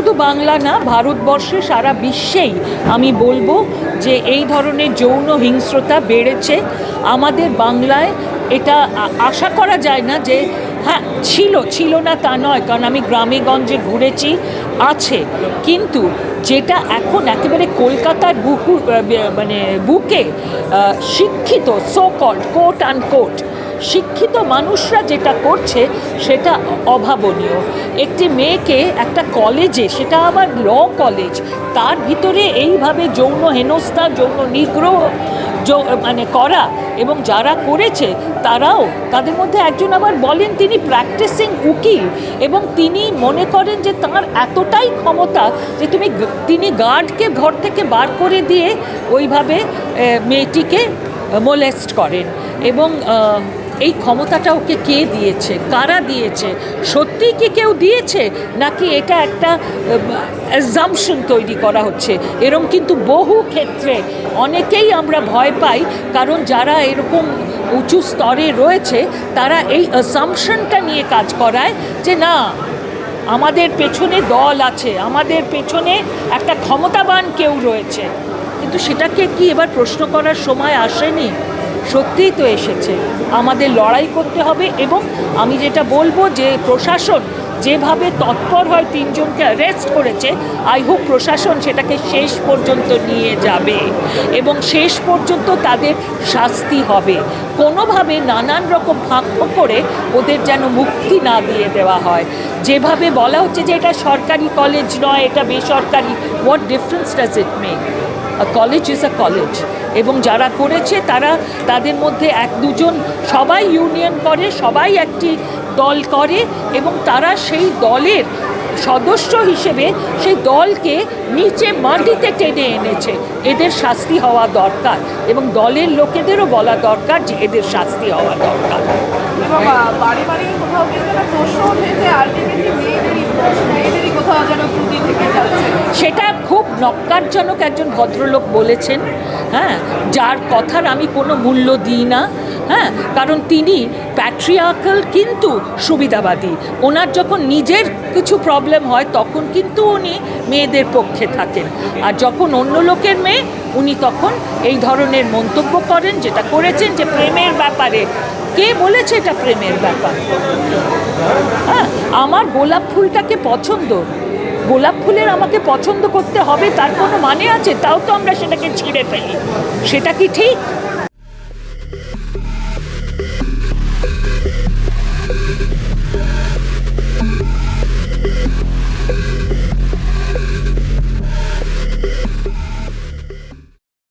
শুধু বাংলা না, ভারতবর্ষে সারা বিশ্বেই আমি বলব যে এই ধরনের যৌন হিংস্রতা বেড়েছে। আমাদের বাংলায় এটা আশা করা যায় না যে হ্যাঁ ছিল ছিল না তা নয়, কারণ আমি গ্রামে গঞ্জে ঘুরেছি, আছে। কিন্তু যেটা এখন একেবারে কলকাতার বুকু মানে বুকে শিক্ষিত so called quote and quote শিক্ষিত মানুষরা যেটা করছে সেটা অভাবনীয়। একটি মেয়েকে একটা কলেজে, সেটা আবার ল কলেজ, তার ভিতরে এইভাবে যৌন হেনস্থা, যৌন নিগ্রহ মানে করা এবং যারা করেছে তারাও, তাদের মধ্যে একজন আবার বলেন তিনি প্র্যাকটিসিং উকিল এবং তিনি মনে করেন যে তার এতটাই ক্ষমতা যে তুমি তিনি গার্ডকে ঘর থেকে বার করে দিয়ে ওইভাবে মেয়েটিকে মোলেস্ট করেন এবং এই ক্ষমতাটা ওকে কে দিয়েছে? কারা দিয়েছে? সত্যিই কি কেউ দিয়েছে? নাকি এটা একটা অ্যাজামশন তৈরি করা হচ্ছে? এরম কিন্তু বহু ক্ষেত্রে অনেকেই আমরা ভয় পাই, কারণ যারা এরকম উঁচু স্তরে রয়েছে, তারা এই অ্যাসামশনটা নিয়ে কাজ করায় যে না, আমাদের পেছনে দল আছে, আমাদের পেছনে একটা ক্ষমতাবান কেউ রয়েছে। কিন্তু সেটাকে কি এবার প্রশ্ন করার সময় আসেনি? সত্যিই তো এসেছে। আমাদের লড়াই করতে হবে এবং আমি যেটা বলব যে প্রশাসন যেভাবে তৎপর হয় তিনজনকে অ্যারেস্ট করেছে আই হোপ প্রশাসন সেটাকে শেষ পর্যন্ত নিয়ে যাবে এবং শেষ পর্যন্ত তাদের শাস্তি হবে। কোনোভাবে নানান রকম ফাঁক করে ওদের যেন মুক্তি না দিয়ে দেওয়া হয়। যেভাবে বলা হচ্ছে যে এটা সরকারি কলেজ নয়, এটা বেসরকারি what difference does it make college is a college এবং যারা করেছে তারা তাদের মধ্যে এক দুজন সবাই ইউনিয়ন করে সবাই একটি দল করে এবং তারা সেই দলের সদস্য হিসেবে সেই দলকে নিচে মাটিতে টেনে এনেছে। এদের শাস্তি হওয়া দরকার এবং দলের লোকেদেরও বলা দরকার যে এদের শাস্তি হওয়া দরকার। সেটা খুব নক্কারজনক একজন ভদ্রলোক বলেছেন হ্যাঁ যার কথার আমি কোনো মূল্য দিই না হ্যাঁ কারণ তিনি প্যাট্রিয়ার্কাল কিন্তু সুবিধাবাদী। ওনার যখন নিজের কিছু প্রবলেম হয়, তখন কিন্তু উনি মেয়েদের পক্ষে থাকেন। আর যখন অন্য লোকের মেয়ে, উনি তখন এই ধরনের মন্তব্য করেন, যেটা করেছেন যে প্রেমের ব্যাপারে। কে বলেছে এটা প্রেমের ব্যাপার? হ্যাঁ আমার গোলাপ ফুলটাকে পছন্দ। গোলাপ ফুলের আমাকে পছন্দ করতে হবে, তার কোনো মানে আছে? তাও তো আমরা সেটাকে ছিঁড়ে ফেলি। সেটা কি ঠিক?